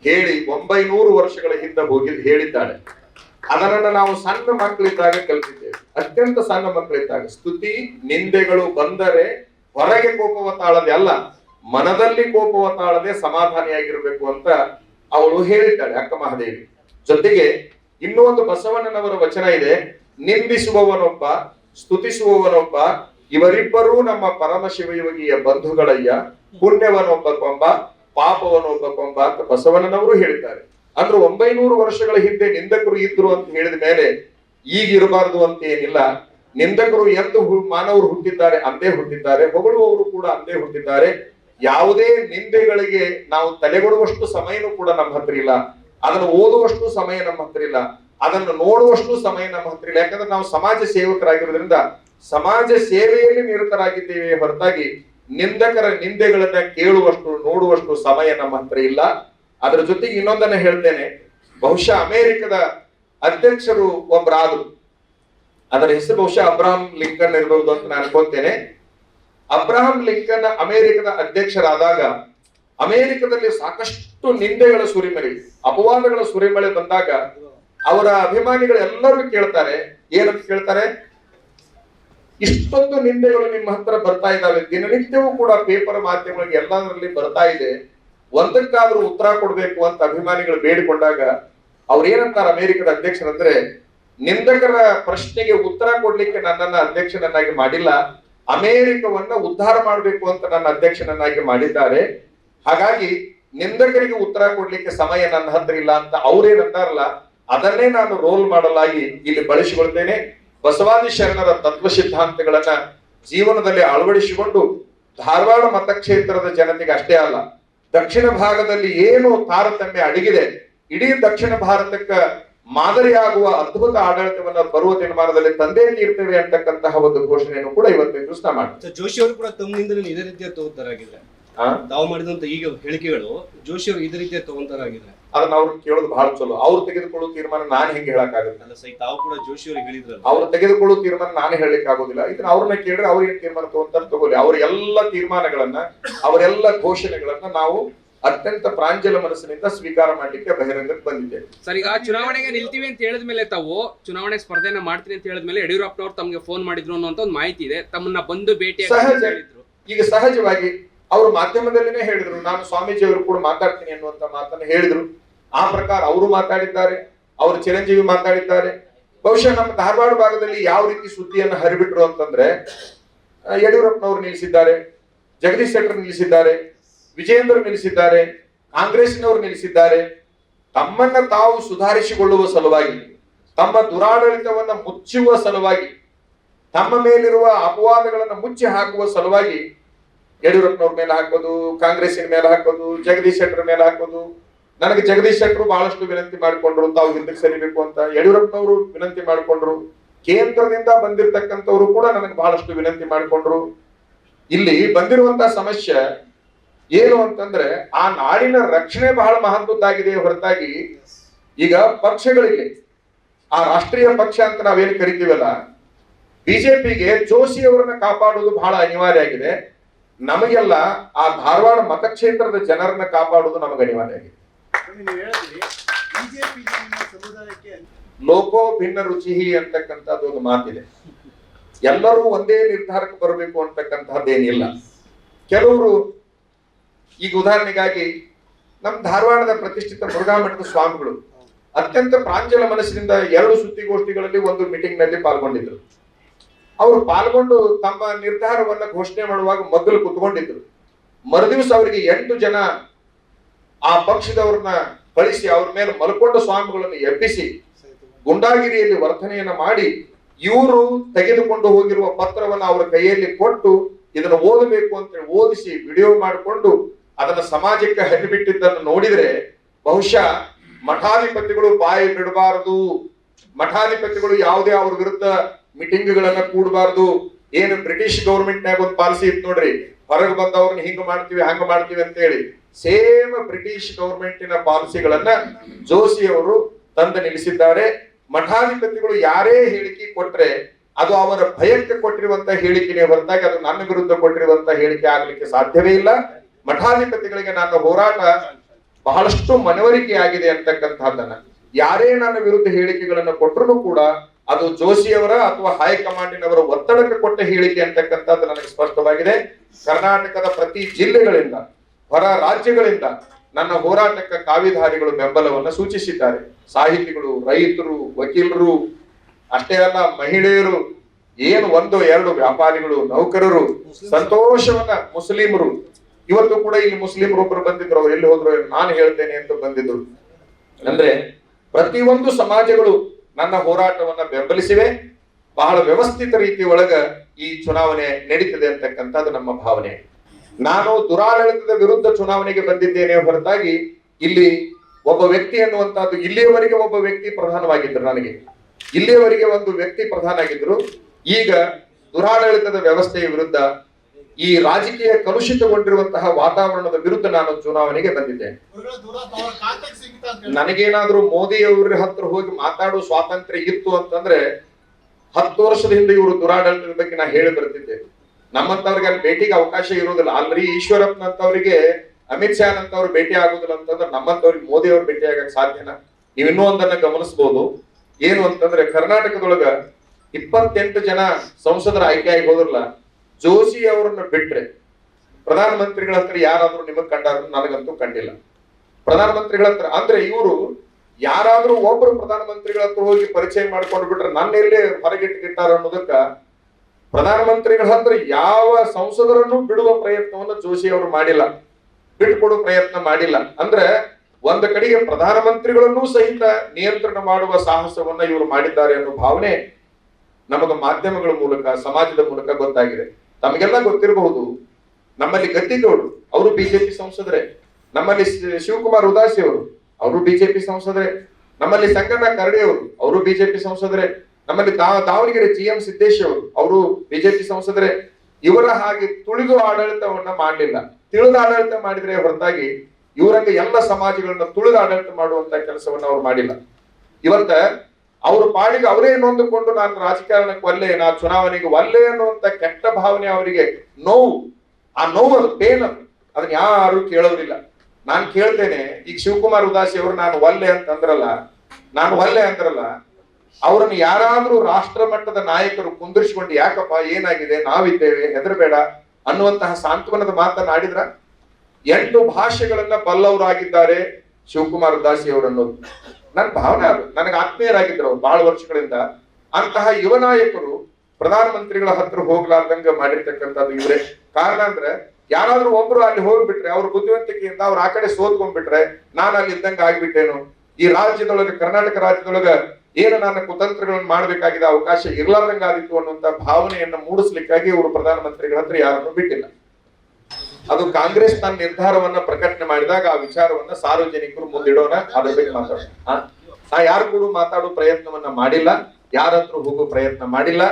ಹೇಳಿ ಒಂಬೈನೂರು ವರ್ಷಗಳ ಹಿಂದೆ ಹೋಗಿ ಹೇಳಿದ್ದಾಳೆ. ಅದನ್ನ ನಾವು ಸಣ್ಣ ಮಕ್ಕಳಿದ್ದಾಗ ಕಲಿತಿದ್ದೇವೆ. ಅತ್ಯಂತ ಸಣ್ಣ ಮಕ್ಕಳಿದ್ದಾಗ ಸ್ತುತಿ ನಿಂದೆಗಳು ಬಂದರೆ ಹೊರಗೆ ಕೋಪವ ತಾಳದೆ ಅಲ್ಲ, ಮನದಲ್ಲಿ ಕೋಪವ ತಾಳದೆ ಸಮಾಧಾನಿಯಾಗಿರ್ಬೇಕು ಅಂತ ಅವಳು ಹೇಳಿದ್ದಾಳೆ ಅಕ್ಕ ಮಹಾದೇವಿ. ಜೊತೆಗೆ ಇನ್ನೂ ಒಂದು ಬಸವಣ್ಣನವರ ವಚನ ಇದೆ, ನಿಂದಿಸುವವನೊಬ್ಬ, ಸ್ತುತಿಸುವವನೊಬ್ಬ, ಇವರಿಬ್ಬರೂ ನಮ್ಮ ಪರಮಶಿವಯೋಗಿಯ ಬಂಧುಗಳಯ್ಯ, ಪುಣ್ಯವನೊಬ್ಬ ಕೊಂಬ, ಪಾಪವನೊಬ್ಬ ಕೊಂಬ ಅಂತ ಬಸವಣ್ಣನವರು ಹೇಳ್ತಾರೆ. ಅಂದ್ರೆ ಒಂಬೈನೂರು ವರ್ಷಗಳ ಹಿಂದೆ ನಿಂದಕರು ಇದ್ರು ಅಂತ ಹೇಳಿದ ಮೇಲೆ ಈಗ ಇರಬಾರದು ಅಂತ ಏನಿಲ್ಲ ನಿಂದಕರು ಎಂದು ಮಾನವರು ಹುಟ್ಟಿದ್ದಾರೆ, ಅಂದೇ ಹುಟ್ಟಿದ್ದಾರೆ, ಹೊಗಳುವವರು ಕೂಡ ಅಂದೇ ಹುಟ್ಟಿದ್ದಾರೆ. ಯಾವುದೇ ನಿಂದೆಗಳಿಗೆ ನಾವು ತಲೆಗೊಡುವಷ್ಟು ಸಮಯನೂ ಕೂಡ ನಮ್ಮ ಹತ್ರ ಇಲ್ಲ. ಅದನ್ನು ಓದುವಷ್ಟು ಸಮಯ ನಮ್ಮ ಹತ್ರ ಇಲ್ಲ. ಅದನ್ನು ನೋಡುವಷ್ಟು ಸಮಯ ನಮ್ಮ ಹತ್ರ ಇಲ್ಲ. ಯಾಕಂದ್ರೆ ನಾವು ಸಮಾಜ ಸೇವಕರಾಗಿರೋದ್ರಿಂದ ಸಮಾಜ ಸೇವೆಯಲ್ಲಿ ನಿರತರಾಗಿದ್ದೇವೆ ಹೊರತಾಗಿ ನಿಂದಕರ ನಿಂದೆಗಳನ್ನ ಕೇಳುವಷ್ಟು, ನೋಡುವಷ್ಟು ಸಮಯ ನಮ್ಮ ಹತ್ರ ಇಲ್ಲ. ಅದರ ಜೊತೆಗೆ ಇನ್ನೊಂದನ್ನ ಹೇಳ್ತೇನೆ. ಬಹುಶಃ ಅಮೆರಿಕದ ಅಧ್ಯಕ್ಷರು ಒಬ್ಬರಾದ್ರು ಅದರ ಹೆಸರು ಬಹುಶಃ ಅಬ್ರಾಹಂ ಲಿಂಕನ್ ಇರಬಹುದು ಅಂತ ನಾನು ಅನ್ಕೊಂತೇನೆ. ಅಬ್ರಾಹಂ ಲಿಂಕನ್ ಅಮೆರಿಕದ ಅಧ್ಯಕ್ಷರಾದಾಗ ಅಮೆರಿಕದಲ್ಲಿ ಸಾಕಷ್ಟು ನಿಂದೆಗಳ ಸುರಿಮಳೆ ಅಪವಾದಗಳ ಸುರಿಮಳೆ ಬಂದಾಗ ಅವರ ಅಭಿಮಾನಿಗಳು ಎಲ್ಲರೂ ಕೇಳ್ತಾರೆ, ಏನಂತ ಕೇಳ್ತಾರೆ? ಇಷ್ಟೊಂದು ನಿಂದೆಗಳು ನಿಮ್ಮ ಹತ್ರ ಬರ್ತಾ ಇದ್ದಾವೆ. ದಿನನಿತ್ಯವೂ ಕೂಡ ಪೇಪರ್ ಮಾಧ್ಯಮಗಳಿಗೆ ಎಲ್ಲದರಲ್ಲಿ ಬರ್ತಾ ಇದೆ. ಒಂದಕ್ಕಾದ್ರೂ ಉತ್ತರ ಕೊಡಬೇಕು ಅಂತ ಅಭಿಮಾನಿಗಳು ಬೇಡಿಕೊಂಡಾಗ ಅವ್ರು ಏನಂತಾರೆ ಅಮೆರಿಕದ ಅಧ್ಯಕ್ಷರಂದ್ರೆ, ನಿಂದಕರ ಪ್ರಶ್ನೆಗೆ ಉತ್ತರ ಕೊಡ್ಲಿಕ್ಕೆ ನನ್ನನ್ನ ಅಧ್ಯಕ್ಷನನ್ನಾಗಿ ಮಾಡಿಲ್ಲ, ಅಮೆರಿಕವನ್ನ ಉದ್ಧಾರ ಮಾಡಬೇಕು ಅಂತ ನನ್ನ ಅಧ್ಯಕ್ಷನನ್ನಾಗಿ ಮಾಡಿದ್ದಾರೆ. ಹಾಗಾಗಿ ನಿಂದಕರಿಗೆ ಉತ್ತರ ಕೊಡ್ಲಿಕ್ಕೆ ಸಮಯ ನನ್ನ ಹತ್ರ ಇಲ್ಲ ಅಂತ ಅವ್ರೇನಂತಾರಲ್ಲ ಅದನ್ನೇ ನಾನು ರೋಲ್ ಮಾಡಲಾಗಿ ಇಲ್ಲಿ ಬಳಸಿಕೊಳ್ತೇನೆ ಬಸವಾದಿ ಶರಣರ ತತ್ವ ಸಿದ್ಧಾಂತಗಳನ್ನ ಜೀವನದಲ್ಲಿ ಅಳವಡಿಸಿಕೊಂಡು ಧಾರವಾಡ ಮತಕ್ಷೇತ್ರದ ಜನತೆಗೆ ಅಷ್ಟೇ ಅಲ್ಲ, ದಕ್ಷಿಣ ಭಾಗದಲ್ಲಿ ಏನು ತಾರತಮ್ಯ ಅಡಗಿದೆ, ಇಡೀ ದಕ್ಷಿಣ ಭಾರತಕ್ಕ ಮಾದರಿಯಾಗುವ ಅದ್ಭುತ ಆಡಳಿತವನ್ನ ಬರುವ ದಿನಮಾನದಲ್ಲಿ ತಂದೆ ತೀರ್ತೇವೆ ಅಂತಕ್ಕಂತಹ ಒಂದು ಘೋಷಣೆಯನ್ನು ಕೂಡ ಇವತ್ತಿನ ದಿವಸ ಮಾಡ್ತಾರೆ ಜೋಶಿ ಅವರು ಕೂಡ ತಮ್ಮಿಂದಲೇ ಇದೇ ರೀತಿಯ ತಗೋತಾರಾಗಿದ್ರೆ ಆ? ತಾವು ಮಾಡಿದಂತ ಈಗ ಹೇಳಿಕೆಗಳು ಜೋಶಿ ಅವರು ಇದೇ ರೀತಿಯ ತಗೊಂತಾರಾಗಿದ್ರೆ ಅದನ್ನ ಅವ್ರು ಕೇಳೋದು ಬಹಳ ಚಲೋ. ಅವ್ರು ತೆಗೆದುಕೊಳ್ಳೋ ತೀರ್ಮಾನ ನಾನು ಹೆಂಗೆ ಹೇಳಕ್ಕಾಗುತ್ತೆ? ಅಲ್ಲ ಸೈ ತಾವು ಕೂಡ ಜೋಶಿ ಅವ್ರಿಗೆ ಹೇಳಿದ್ರಲ್ಲ ಅವ್ರು ತೆಗೆದುಕೊಳ್ಳುವ ತೀರ್ಮಾನ ನಾನು ಹೇಳಲಿಕ್ಕೆ ಆಗೋದಿಲ್ಲ ಇದನ್ನ ಅವ್ರನ್ನ ಕೇಳಿದ್ರೆ ಅವ್ರು ಏನ್ ತೀರ್ಮಾನ ತಗೊಂತಾರೆ ತಗೋಲಿ. ಅವ್ರ ಎಲ್ಲ ತೀರ್ಮಾನಗಳನ್ನ ಅವರೆಲ್ಲ ಘೋಷಣೆಗಳನ್ನ ನಾವು ಅತ್ಯಂತ ಪ್ರಾಂಜಲ ಮನಸ್ಸಿನಿಂದ ಸ್ವೀಕಾರ ಮಾಡಲಿಕ್ಕೆ ಬಹಿರಂಗಕ್ಕೆ ಬಂದಿದ್ದೇವೆ. ಸರ್ ಈಗ ಚುನಾವಣೆಗೆ ನಿಲ್ತೀವಿ ಅಂತ ಹೇಳಿದ ಮೇಲೆ ತಾವು ಚುನಾವಣೆ ಸ್ಪರ್ಧೆನ ಮಾಡ್ತೀನಿ ಅಂತ ಹೇಳಿದ್ಮೇಲೆ ಯಡಿಯೂರಪ್ಪನವ್ರು ತಮಗೆ ಫೋನ್ ಮಾಡಿದ್ರು ಅನ್ನೋ ಒಂದು ಮಾಹಿತಿ ಇದೆ. ತಮ್ಮನ್ನ ಬಂದು ಭೇಟಿ ಸಹಜ. ಹೇಳಿದ್ರು. ಈಗ ಸಹಜವಾಗಿ ಅವರು ಮಾಧ್ಯಮದಲ್ಲಿನೇ ಹೇಳಿದ್ರು, ನಾನು ಸ್ವಾಮೀಜಿಯವರು ಕೂಡ ಮಾತಾಡ್ತೀನಿ ಅನ್ನುವಂತ ಮಾತನ್ನು ಹೇಳಿದ್ರು. ಆ ಪ್ರಕಾರ ಅವರು ಮಾತಾಡಿದ್ದಾರೆ, ಅವರು ಚಿರಂಜೀವಿ ಮಾತಾಡಿದ್ದಾರೆ. ಬಹುಶಃ ನಮ್ಮ ಧಾರವಾಡ ಭಾಗದಲ್ಲಿ ಯಾವ ರೀತಿ ಸುದ್ದಿಯನ್ನು ಹರಿಬಿಟ್ರು ಅಂತಂದ್ರೆ ಯಡಿಯೂರಪ್ಪನವರು ನಿಲ್ಲಿಸಿದ್ದಾರೆ, ಜಗದೀಶ್ ಶೆಟ್ಟರ್ ನಿಲ್ಲಿಸಿದ್ದಾರೆ, ವಿಜಯೇಂದ್ರ ನಿಲ್ಲಿಸಿದ್ದಾರೆ ಕಾಂಗ್ರೆಸ್ನವರು ನಿಲ್ಲಿಸಿದ್ದಾರೆ. ತಮ್ಮನ್ನ ತಾವು ಸುಧಾರಿಸಿಕೊಳ್ಳುವ ಸಲುವಾಗಿ, ತಮ್ಮ ದುರಾಡಳಿತವನ್ನ ಮುಚ್ಚುವ ಸಲುವಾಗಿ, ತಮ್ಮ ಮೇಲಿರುವ ಅಪವಾದಗಳನ್ನು ಮುಚ್ಚಿ ಹಾಕುವ ಸಲುವಾಗಿ ಯಡಿಯೂರಪ್ಪನವ್ರ ಮೇಲೆ ಹಾಕೋದು, ಕಾಂಗ್ರೆಸ್ಸಿನ ಮೇಲೆ ಹಾಕೋದು, ಜಗದೀಶ್ ಶೆಟ್ಟರ್ ಮೇಲೆ ಹಾಕೋದು. ನನಗೆ ಜಗದೀಶ್ ಶೆಟ್ಟರು ಬಹಳಷ್ಟು ವಿನಂತಿ ಮಾಡಿಕೊಂಡ್ರು ತಾವು ಹಿಂದಕ್ಕೆ ಸರಿಬೇಕು ಅಂತ ಯಡಿಯೂರಪ್ಪನವರು ವಿನಂತಿ ಮಾಡಿಕೊಂಡ್ರು. ಕೇಂದ್ರದಿಂದ ಬಂದಿರತಕ್ಕಂಥವ್ರು ಕೂಡ ನನಗೆ ಬಹಳಷ್ಟು ವಿನಂತಿ ಮಾಡಿಕೊಂಡ್ರು. ಇಲ್ಲಿ ಬಂದಿರುವಂತ ಸಮಸ್ಯೆ ಏನು ಅಂತಂದ್ರೆ ಆ ನಾಡಿನ ರಕ್ಷಣೆ ಬಹಳ ಮಹತ್ವದ್ದಾಗಿದೆ ಹೊರತಾಗಿ ಈಗ ಪಕ್ಷಗಳಿಗೆ, ಆ ರಾಷ್ಟ್ರೀಯ ಪಕ್ಷ ಅಂತ ನಾವೇನು ಕರಿತೀವಲ್ಲ, ಬಿಜೆಪಿಗೆ ಜೋಶಿ ಅವರನ್ನ ಕಾಪಾಡುವುದು ಬಹಳ ಅನಿವಾರ್ಯ ಆಗಿದೆ. ನಮಗೆಲ್ಲ ಆ ಧಾರವಾಡ ಮತಕ್ಷೇತ್ರದ ಜನರನ್ನ ಕಾಪಾಡುವುದು ನಮಗೆ ಅನಿವಾರ್ಯ ಆಗಿದೆ. ಲೋಕೋ ಭಿನ್ನ ರುಚಿ ಅಂತಕ್ಕಂಥದ್ದು ಒಂದು ಮಾತಿದೆ. ಎಲ್ಲರೂ ಒಂದೇ ನಿರ್ಧಾರಕ್ಕೆ ಬರಬೇಕು ಅಂತಕ್ಕಂತಹದ್ದೇನಿಲ್ಲ ಕೆಲವರು ಈಗ ಉದಾಹರಣೆಗಾಗಿ ನಮ್ಮ ಧಾರವಾಡದ ಪ್ರತಿಷ್ಠಿತ ಮುರುಘಾ ಮಠದ ಸ್ವಾಮಿಗಳು ಅತ್ಯಂತ ಪ್ರಾಂಜಲ ಮನಸ್ಸಿನಿಂದ ಎರಡು ಸುದ್ದಿಗೋಷ್ಠಿಗಳಲ್ಲಿ ಒಂದು ಮೀಟಿಂಗ್ನಲ್ಲಿ ಪಾಲ್ಗೊಂಡಿದ್ರು. ಅವರು ಪಾಲ್ಗೊಂಡು ತಮ್ಮ ನಿರ್ಧಾರವನ್ನ ಘೋಷಣೆ ಮಾಡುವಾಗ ಮೊದಲು ಕುತ್ಕೊಂಡಿದ್ರು. ಮರುದಿವಸ ಅವರಿಗೆ ಎಂಟು ಜನ ಆ ಪಕ್ಷದವ್ರನ್ನ ಕಳಿಸಿ ಅವ್ರ ಮೇಲೆ ಮಲ್ಕೊಂಡ ಸ್ವಾಮಿಗಳನ್ನು ಎಬ್ಬಿಸಿ ಗುಂಡಾಗಿರಿಯಲ್ಲಿ ವರ್ತನೆಯನ್ನ ಮಾಡಿ ಇವರು ತೆಗೆದುಕೊಂಡು ಹೋಗಿರುವ ಪತ್ರವನ್ನ ಅವರ ಕೈಯಲ್ಲಿ ಕೊಟ್ಟು ಇದನ್ನು ಓದಬೇಕು ಅಂತ ಓದಿಸಿ ವಿಡಿಯೋ ಮಾಡಿಕೊಂಡು ಅದನ್ನ ಸಮಾಜಕ್ಕೆ ಹರಿಬಿಟ್ಟಿದ್ದನ್ನು ನೋಡಿದ್ರೆ ಬಹುಶಃ ಮಠಾಧಿಪತಿಗಳು ಬಾಯಿ ಬಿಡಬಾರದು. ಮಠಾಧಿಪತಿಗಳು ಯಾವುದೇ ಅವ್ರ ವಿರುದ್ಧ ಮೀಟಿಂಗ್ಗಳನ್ನ ಕೂಡಬಾರ್ದು. ಏನು ಬ್ರಿಟಿಷ್ ಗೌರ್ಮೆಂಟ್ ನಾಗ ಒಂದು ಪಾಲಿಸಿ ಇತ್ತು ನೋಡ್ರಿ. ಹೊರಗೆ ಬಂದವ್ರನ್ನ ಹಿಂಗ ಮಾಡ್ತೀವಿ, ಹಂಗ ಮಾಡ್ತೀವಿ ಅಂತ ಹೇಳಿ ಸೇಮ್ ಬ್ರಿಟಿಷ್ ಗೌರ್ಮೆಂಟಿನ ಪಾಲಿಸಿಗಳನ್ನ ಜೋಶಿ ಅವರು ತಂದು ನಿಲ್ಲಿಸಿದ್ದಾರೆ. ಮಠಾಧಿಪತಿಗಳು ಯಾರೇ ಹೇಳಿಕೆ ಕೊಟ್ರೆ ಅದು ಅವರ ಭಯಕ್ಕೆ ಕೊಟ್ಟಿರುವಂತ ಹೇಳಿಕೆನೇ ಹೊರತಾಗಿ ಅದು ನನ್ನ ವಿರುದ್ಧ ಕೊಟ್ಟಿರುವಂತ ಹೇಳಿಕೆ ಆಗ್ಲಿಕ್ಕೆ ಸಾಧ್ಯವೇ ಇಲ್ಲ. ಮಠಾಧಿಪತಿಗಳಿಗೆ ನನ್ನ ಹೋರಾಟ ಬಹಳಷ್ಟು ಮನವರಿಕೆ ಆಗಿದೆ ಅಂತಕ್ಕಂಥದ್ದನ್ನ. ಯಾರೇ ನನ್ನ ವಿರುದ್ಧ ಹೇಳಿಕೆಗಳನ್ನು ಕೊಟ್ಟರು ಕೂಡ ಅದು ಜೋಶಿಯವರ ಅಥವಾ ಹೈಕಮಾಂಡಿನವರ ಒತ್ತಡಕ್ಕೆ ಕೊಟ್ಟ ಹೇಳಿಕೆ ಅಂತಕ್ಕಂಥದ್ದು ನನಗೆ ಸ್ಪಷ್ಟವಾಗಿದೆ. ಕರ್ನಾಟಕದ ಪ್ರತಿ ಜಿಲ್ಲೆಗಳಿಂದ, ಹೊರ ರಾಜ್ಯಗಳಿಂದ ನನ್ನ ಹೋರಾಟಕ್ಕೆ ಕಾವಿಧಾರಿಗಳು ಬೆಂಬಲವನ್ನ ಸೂಚಿಸಿದ್ದಾರೆ. ಸಾಹಿತಿಗಳು, ರೈತರು, ವಕೀಲರು, ಅಷ್ಟೇ ಅಲ್ಲ, ಮಹಿಳೆಯರು, ಏನು ಒಂದು, ಎರಡು ವ್ಯಾಪಾರಿಗಳು, ನೌಕರರು, ಸಂತೋಷವನ್ನ ಮುಸ್ಲಿಮರು. ಇವತ್ತು ಕೂಡ ಇಲ್ಲಿ ಮುಸ್ಲಿಮರು ಒಬ್ಬರು ಬಂದಿದ್ರು, ಅವ್ರು ಎಲ್ಲಿ ಹೋದ್ರು, ನಾನು ಹೇಳ್ತೇನೆ ಅಂತ ಬಂದಿದ್ರು. ಅಂದ್ರೆ ಪ್ರತಿಯೊಂದು ಸಮಾಜಗಳು ನನ್ನ ಹೋರಾಟವನ್ನ ಬೆಂಬಲಿಸಿವೆ. ಬಹಳ ವ್ಯವಸ್ಥಿತ ರೀತಿ ಒಳಗ ಈ ಚುನಾವಣೆ ನಡೀತದೆ ಅಂತಕ್ಕಂಥದ್ದು ನಮ್ಮ ಭಾವನೆ. ನಾನು ದುರಾಡಳಿತದ ವಿರುದ್ಧ ಚುನಾವಣೆಗೆ ಬಂದಿದ್ದೇನೆ ಹೊರತಾಗಿ ಇಲ್ಲಿ ಒಬ್ಬ ವ್ಯಕ್ತಿ ಅನ್ನುವಂತಹದ್ದು ಇಲ್ಲಿಯವರೆಗೆ ಒಬ್ಬ ವ್ಯಕ್ತಿ ಪ್ರಧಾನವಾಗಿದ್ದರು ನನಗೆ. ಇಲ್ಲಿಯವರೆಗೆ ಒಂದು ವ್ಯಕ್ತಿ ಪ್ರಧಾನ ಆಗಿದ್ರು ಈಗ ದುರಾಡಳಿತದ ವ್ಯವಸ್ಥೆಯ ವಿರುದ್ಧ ಈ ರಾಜಕೀಯ ಕಲುಷಿತಗೊಂಡಿರುವಂತಹ ವಾತಾವರಣದ ವಿರುದ್ಧ ನಾನು ಚುನಾವಣೆಗೆ ಬಂದಿದ್ದೇನೆ ನನಗೇನಾದ್ರೂ ಮೋದಿ ಅವ್ರ ಹತ್ರ ಹೋಗಿ ಮಾತಾಡುವ ಸ್ವಾತಂತ್ರ್ಯ ಇತ್ತು ಅಂತಂದ್ರೆ ಹತ್ತು ವರ್ಷದ ಹಿಂದೆ ಇವರು ದುರಾಡಳಿತದ ಬಗ್ಗೆ ನಾ ಹೇಳಿ ಬರ್ತಿದ್ದೆ. ನಮ್ಮಂತವ್ರಿಗೆ ಅಲ್ಲಿ ಭೇಟಿಗೆ ಅವಕಾಶ ಇರೋದಿಲ್ಲ ಅಲ್ರಿ ಈಶ್ವರಪ್ಪನಂತವ್ರಿಗೆ, ಅಮಿತ್ ಶಾ ಅಂತವ್ರು ಭೇಟಿ ಆಗುದಿಲ್ಲ ಅಂತಂದ್ರೆ ನಮ್ಮಂತವ್ರಿಗೆ ಮೋದಿ ಅವ್ರು ಭೇಟಿ ಆಗಕ್ ಸಾಧ್ಯನಾ? ನೀವ್ ಇನ್ನೂ ಒಂದನ್ನ ಗಮನಿಸಬಹುದು ಏನು ಅಂತಂದ್ರೆ ಕರ್ನಾಟಕದೊಳಗ ಇಪ್ಪತ್ತೆಂಟು ಜನ ಸಂಸದರ ಆಯ್ಕೆ ಆಗಿ ಹೋದ್ರಲ್ಲ ಜೋಶಿ ಅವರನ್ನ ಬಿಟ್ರೆ ಪ್ರಧಾನಮಂತ್ರಿಗಳ ಹತ್ರ ಯಾರಾದ್ರೂ ನಿಮಗ್ ಕಂಡಾರ ನನಗಂತೂ ಕಂಡಿಲ್ಲ. ಪ್ರಧಾನಮಂತ್ರಿಗಳ ಹತ್ರ ಅಂದ್ರೆ ಇವರು ಯಾರಾದ್ರೂ ಒಬ್ಬರು ಪ್ರಧಾನಮಂತ್ರಿಗಳ ಹತ್ರ ಹೋಗಿ ಪರಿಚಯ ಮಾಡ್ಕೊಂಡು ಬಿಟ್ರೆ ನನ್ನ ಎಲ್ಲೇ ಹೊರಗಿಟ್ಟಿಗಿಟ್ಟಾರ ಅನ್ನೋದಕ್ಕ ಪ್ರಧಾನಮಂತ್ರಿಗಳ ಹತ್ರ ಯಾವ ಸಂಸದರನ್ನು ಬಿಡುವ ಪ್ರಯತ್ನವನ್ನು ಜೋಶಿ ಅವರು ಮಾಡಿಲ್ಲ. ಬಿಟ್ಕೊಡುವ ಪ್ರಯತ್ನ ಮಾಡಿಲ್ಲ. ಅಂದ್ರೆ ಒಂದ ಕಡೆಗೆ ಪ್ರಧಾನಮಂತ್ರಿಗಳನ್ನೂ ಸಹಿತ ನಿಯಂತ್ರಣ ಮಾಡುವ ಸಾಹಸವನ್ನ ಇವರು ಮಾಡಿದ್ದಾರೆ ಅನ್ನೋ ಭಾವನೆ ನಮಗ ಮಾಧ್ಯಮಗಳ ಮೂಲಕ, ಸಮಾಜದ ಮೂಲಕ ಗೊತ್ತಾಗಿದೆ. ತಮಗೆಲ್ಲ ಗೊತ್ತಿರಬಹುದು. ನಮ್ಮಲ್ಲಿ ಗದ್ದಿಗೌಡರು, ಅವರು ಬಿಜೆಪಿ ಸಂಸದರೇ. ನಮ್ಮಲ್ಲಿ ಶಿವಕುಮಾರ್ ಉದಾಸಿ ಅವರು ಅವರು ಬಿಜೆಪಿ ಸಂಸದರೇ. ನಮ್ಮಲ್ಲಿ ಸಂಗಣ್ಣ ಕರಡಿ ಅವರು ಅವರು ಬಿಜೆಪಿ ಸಂಸದರೇ. ನಮ್ಮಲ್ಲಿ ದಾವಣಗೆರೆ ಜಿ ಎಂ ಸಿದ್ದೇಶ್ ಅವರು ಅವರು ಬಿಜೆಪಿ ಸಂಸದರೇ. ಇವರ ಹಾಗೆ ತುಳಿದು ಆಡಳಿತವನ್ನ ಮಾಡಲಿಲ್ಲ. ತಿಳಿದು ಆಡಳಿತ ಮಾಡಿದ್ರೆ ಹೊರತಾಗಿ ಇವರಂಗ ಎಲ್ಲ ಸಮಾಜಗಳನ್ನ ತುಳಿದು ಆಡಳಿತ ಮಾಡುವಂತ ಕೆಲಸವನ್ನ ಅವ್ರು ಮಾಡಿಲ್ಲ. ಇವತ್ತ ಅವ್ರ ಪಾಡಿಗೆ ಅವರೇ ನೊಂದುಕೊಂಡು ನಾನು ರಾಜಕಾರಣಕ್ಕೆ ಒಲ್ಲೆ, ನಾನು ಚುನಾವಣೆಗೆ ಒಲ್ಲೆ ಅನ್ನುವಂತ ಕೆಟ್ಟ ಭಾವನೆ ಅವರಿಗೆ ನೋವು, ಆ ನೋವು ಅದು ಪೇನ್ ಅದನ್ನ ಯಾರು ಕೇಳೋದಿಲ್ಲ ನಾನು ಕೇಳ್ತೇನೆ, ಈಗ ಶಿವಕುಮಾರ್ ಉದಾಸಿ ಅವರು ನಾನು ಒಲ್ಲೆ ಅಂತಂದ್ರಲ್ಲ, ನಾನು ಒಲ್ಲೆ ಅಂದ್ರಲ್ಲ, ಅವರನ್ನು ಯಾರಾದ್ರೂ ರಾಷ್ಟ್ರ ಮಟ್ಟದ ನಾಯಕರು ಕುಂದಿರಿಸಿಕೊಂಡು ಯಾಕಪ್ಪ ಏನಾಗಿದೆ, ನಾವಿದ್ದೇವೆ, ಹೆದರಬೇಡ ಅನ್ನುವಂತಹ ಸಾಂತ್ವನದ ಮಾತನ್ನ ಆಡಿದ್ರ? ಎಂಟು ಭಾಷೆಗಳನ್ನ ಬಲ್ಲವರಾಗಿದ್ದಾರೆ ಶಿವಕುಮಾರ್ ಉದಾಸಿ ಅವರು ಅನ್ನೋದು ನನ್ನ ಭಾವನೆ ಅದು. ನನಗೆ ಆತ್ಮೀಯರಾಗಿದ್ರು ಅವ್ರು ಬಹಳ ವರ್ಷಗಳಿಂದ. ಅಂತಹ ಯುವ ನಾಯಕರು ಪ್ರಧಾನಮಂತ್ರಿಗಳ ಹತ್ರ ಹೋಗ್ಲಾರ್ದಂಗ ಮಾಡಿರ್ತಕ್ಕಂಥದ್ದು ಇವರೇ. ಕಾರಣ ಅಂದ್ರೆ ಯಾರಾದ್ರೂ ಒಬ್ರು ಅಲ್ಲಿ ಹೋಗ್ಬಿಟ್ರೆ ಅವ್ರ ಬುದ್ಧಿವಂತಿಕೆಯಿಂದ ಅವ್ರ ಆ ಕಡೆ ಸೋತ್ಕೊಂಡ್ಬಿಟ್ರೆ ನಾನು ಅಲ್ಲಿ ಇದ್ದಂಗ ಆಗ್ಬಿಟ್ಟೇನು? ಈ ರಾಜ್ಯದೊಳಗೆ, ಕರ್ನಾಟಕ ರಾಜ್ಯದೊಳಗ ಏನು ನಾನು ಕುತಂತ್ರಗಳನ್ನು ಮಾಡಬೇಕಾಗಿದೆ, ಅವಕಾಶ ಇರ್ಲಾರ್ದಂಗ ಆದಿತ್ತು ಅನ್ನುವಂತ ಭಾವನೆಯನ್ನ ಮೂಡಿಸ್ಲಿಕ್ಕಾಗಿ ಇವರು ಪ್ರಧಾನಮಂತ್ರಿಗಳ ಹತ್ರ ಯಾರನ್ನು ಬಿಟ್ಟಿಲ್ಲ. ಅದು ಕಾಂಗ್ರೆಸ್ ತನ್ನ ನಿರ್ಧಾರವನ್ನ ಪ್ರಕಟಣೆ ಮಾಡಿದಾಗ ಆ ವಿಚಾರವನ್ನ ಸಾರ್ವಜನಿಕರು ಮುಂದಿಡೋಣ, ಅದ್ರ ಬಗ್ಗೆ ಮಾತಾಡೋಣ? ನಾ ಯಾರು ಕೂಡ ಮಾತಾಡೋ ಪ್ರಯತ್ನವನ್ನ ಮಾಡಿಲ್ಲ ಯಾರತ್ರ ಹೋಗೋ ಪ್ರಯತ್ನ ಮಾಡಿಲ್ಲ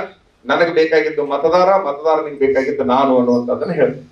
ನನಗೆ ಬೇಕಾಗಿದ್ದು ಮತದಾರ, ಮತದಾರನಿಗೆ ಬೇಕಾಗಿದ್ದು ನಾನು ಅನ್ನುವಂಥದ್ದನ್ನ ಹೇಳ್ತೀನಿ